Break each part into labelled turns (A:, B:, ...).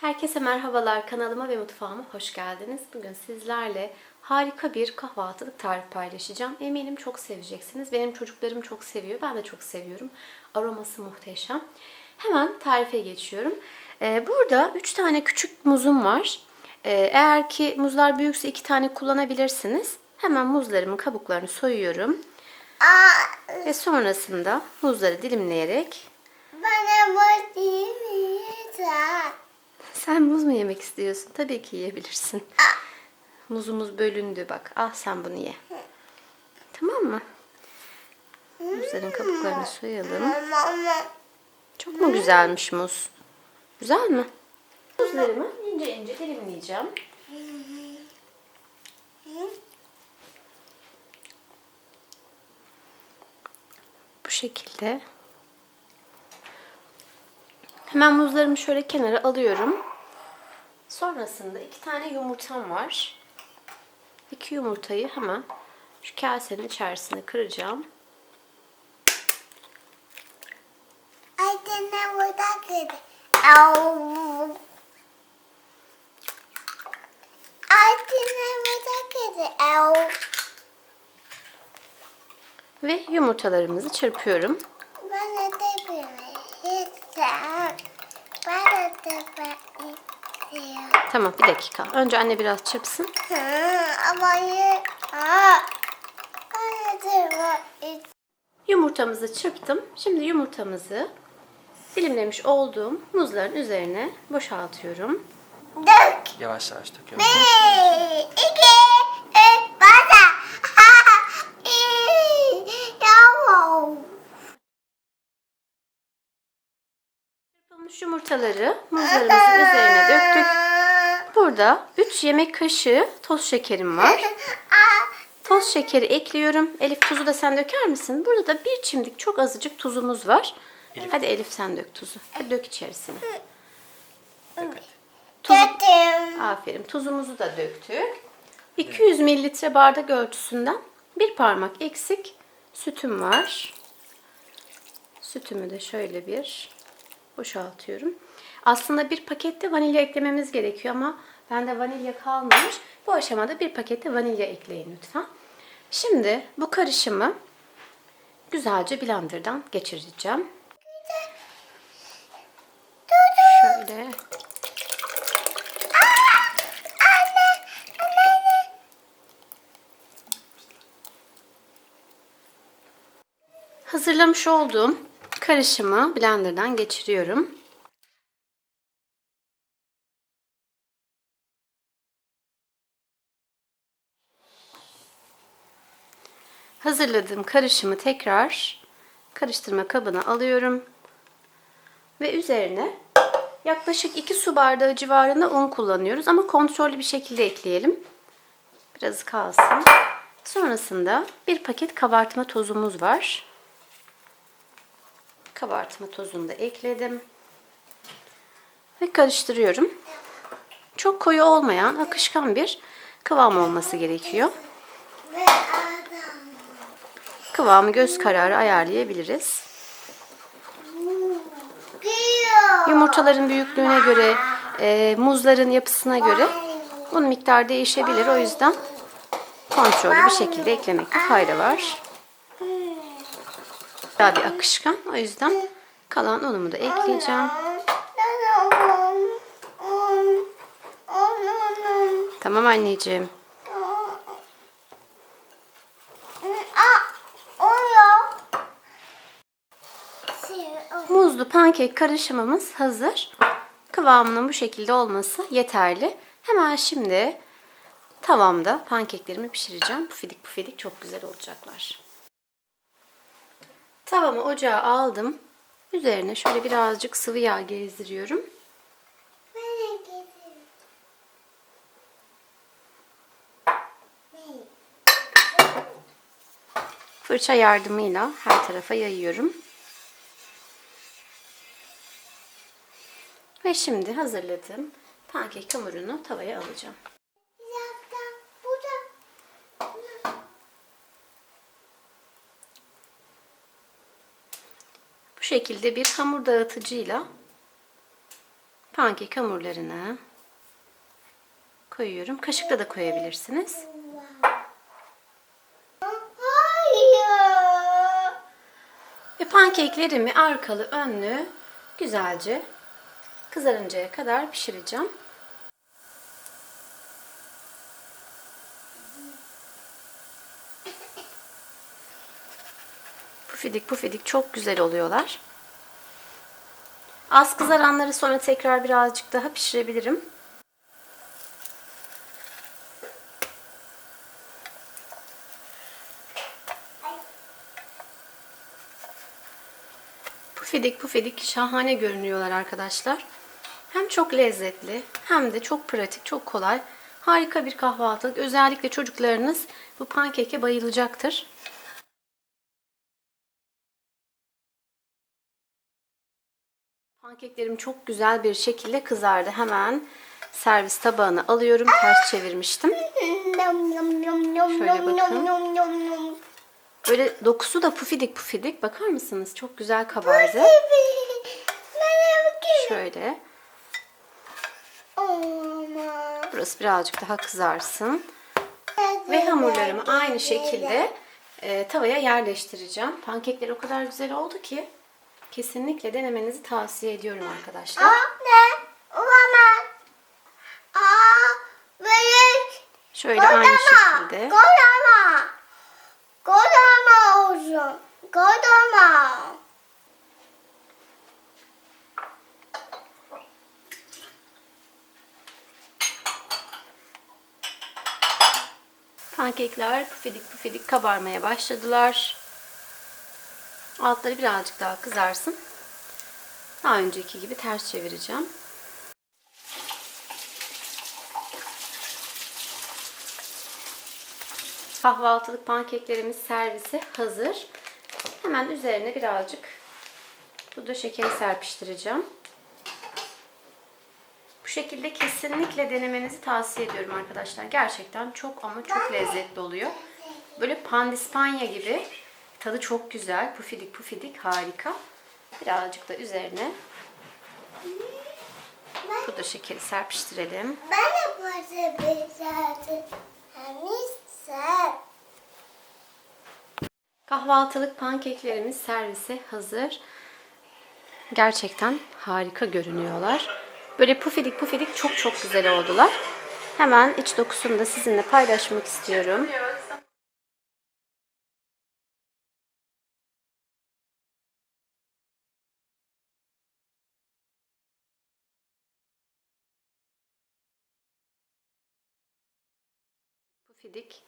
A: Herkese merhabalar kanalıma ve mutfağıma hoş geldiniz. Bugün sizlerle harika bir kahvaltılık tarif paylaşacağım. Eminim çok seveceksiniz. Benim çocuklarım çok seviyor. Ben de çok seviyorum. Aroması muhteşem. Hemen tarife geçiyorum. Ee, burada 3 tane küçük muzum var. Ee, eğer ki muzlar büyükse 2 tane kullanabilirsiniz. Hemen muzlarımın kabuklarını soyuyorum. Ve sonrasında muzları dilimleyerek
B: Bana mi? Yeter.
A: Sen muz mu yemek istiyorsun? Tabii ki yiyebilirsin. Muzumuz bölündü bak. Al sen bunu ye. Tamam mı? Muzların kabuklarını soyalım. Çok mu güzelmiş muz? Güzel mi? Muzlarımı ince ince dilimleyeceğim. Bu şekilde. Hemen muzlarımı şöyle kenara alıyorum. Sonrasında iki tane yumurtam var. İki yumurtayı hemen şu kasenin içerisine kıracağım.
B: Ay dene burada kırdı. Au. Ay dene burada kırdı.
A: Ve yumurtalarımızı çırpıyorum.
B: Bana da bir
A: Tamam bir dakika. Önce anne biraz çırpsın.
B: Hı, ama ye.
A: Yumurtamızı çırptım. Şimdi yumurtamızı dilimlemiş olduğum muzların üzerine boşaltıyorum.
B: Dök.
C: Yavaş yavaş döküyorum.
B: Bir, iki,
A: Çırpılmış yumurtaları muzlarımızın üzerine döktük. Burada 3 yemek kaşığı toz şekerim var. Toz şekeri ekliyorum. Elif tuzu da sen döker misin? Burada da bir çimdik çok azıcık tuzumuz var. Hadi Elif sen dök tuzu. Hadi dök içerisine. Tuzu,
B: Kötüm.
A: aferin. Tuzumuzu da döktük. 200 mililitre bardak ölçüsünden bir parmak eksik sütüm var. Sütümü de şöyle bir boşaltıyorum. Aslında bir pakette vanilya eklememiz gerekiyor ama bende vanilya kalmamış. Bu aşamada bir pakette vanilya ekleyin lütfen. Şimdi bu karışımı güzelce blenderdan geçireceğim. Şöyle Hazırlamış olduğum karışımı blenderdan geçiriyorum. Hazırladığım karışımı tekrar karıştırma kabına alıyorum. Ve üzerine yaklaşık 2 su bardağı civarında un kullanıyoruz ama kontrollü bir şekilde ekleyelim. Biraz kalsın. Sonrasında bir paket kabartma tozumuz var. Kabartma tozunu da ekledim. Ve karıştırıyorum. Çok koyu olmayan akışkan bir kıvam olması gerekiyor. Kıvamı göz kararı ayarlayabiliriz. Yumurtaların büyüklüğüne göre, e, muzların yapısına göre un miktar değişebilir. O yüzden kontrollü bir şekilde eklemekte fayda var. Daha bir akışkan. O yüzden kalan unumu da ekleyeceğim. Tamam anneciğim. Muzlu pankek karışımımız hazır. Kıvamının bu şekilde olması yeterli. Hemen şimdi tavamda pankeklerimi pişireceğim. Pufidik pufidik çok güzel olacaklar. Tavamı ocağa aldım. Üzerine şöyle birazcık sıvı yağ gezdiriyorum. Fırça yardımıyla her tarafa yayıyorum. Ve şimdi hazırladığım pankek hamurunu tavaya alacağım. Bu şekilde bir hamur dağıtıcıyla pankek hamurlarını koyuyorum. Kaşıkla da koyabilirsiniz. Ve pankeklerimi arkalı önlü güzelce kızarıncaya kadar pişireceğim. Pufidik pufidik çok güzel oluyorlar. Az kızaranları sonra tekrar birazcık daha pişirebilirim. Pufidik pufidik şahane görünüyorlar arkadaşlar. Hem çok lezzetli hem de çok pratik, çok kolay. Harika bir kahvaltılık. Özellikle çocuklarınız bu pankeke bayılacaktır. Pankeklerim çok güzel bir şekilde kızardı. Hemen servis tabağına alıyorum. Ters çevirmiştim. Şöyle bakın. Böyle dokusu da pufidik pufidik. Bakar mısınız? Çok güzel kabardı. Şöyle. Burası birazcık daha kızarsın. Ve hamurlarımı aynı şekilde e, tavaya yerleştireceğim. Pankekler o kadar güzel oldu ki kesinlikle denemenizi tavsiye ediyorum arkadaşlar.
B: Anne, olamaz. Aa, büyük.
A: Şöyle aynı şekilde.
B: Kocaman. Kocaman olsun. Kocaman.
A: Pankekler pufidik pufidik kabarmaya başladılar. Altları birazcık daha kızarsın. Daha önceki gibi ters çevireceğim. Kahvaltılık pankeklerimiz servise hazır. Hemen üzerine birazcık pudra şekeri serpiştireceğim. Bu şekilde kesinlikle denemenizi tavsiye ediyorum arkadaşlar. Gerçekten çok ama çok lezzetli oluyor. Böyle pandispanya gibi. Tadı çok güzel. Pufidik pufidik harika. Birazcık da üzerine pudra şekeri serpiştirelim.
B: Ben bir zaten. Hamisa.
A: Kahvaltılık pankeklerimiz servise hazır. Gerçekten harika görünüyorlar. Böyle pufidik pufidik çok çok güzel oldular. Hemen iç dokusunu da sizinle paylaşmak istiyorum. Pufidik.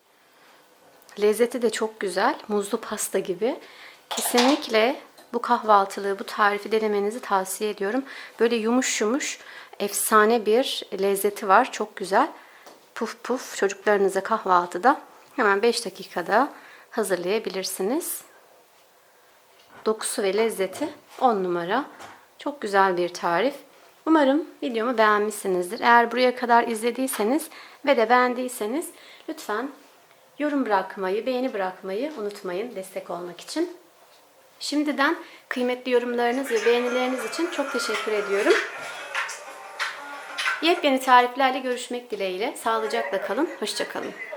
A: Lezzeti de çok güzel. Muzlu pasta gibi. Kesinlikle bu kahvaltılığı, bu tarifi denemenizi tavsiye ediyorum. Böyle yumuş yumuş, efsane bir lezzeti var. Çok güzel. Puf puf çocuklarınıza kahvaltıda hemen 5 dakikada hazırlayabilirsiniz. Dokusu ve lezzeti 10 numara. Çok güzel bir tarif. Umarım videomu beğenmişsinizdir. Eğer buraya kadar izlediyseniz ve de beğendiyseniz lütfen yorum bırakmayı, beğeni bırakmayı unutmayın destek olmak için. Şimdiden kıymetli yorumlarınız ve beğenileriniz için çok teşekkür ediyorum. Yepyeni tariflerle görüşmek dileğiyle. Sağlıcakla kalın, hoşçakalın.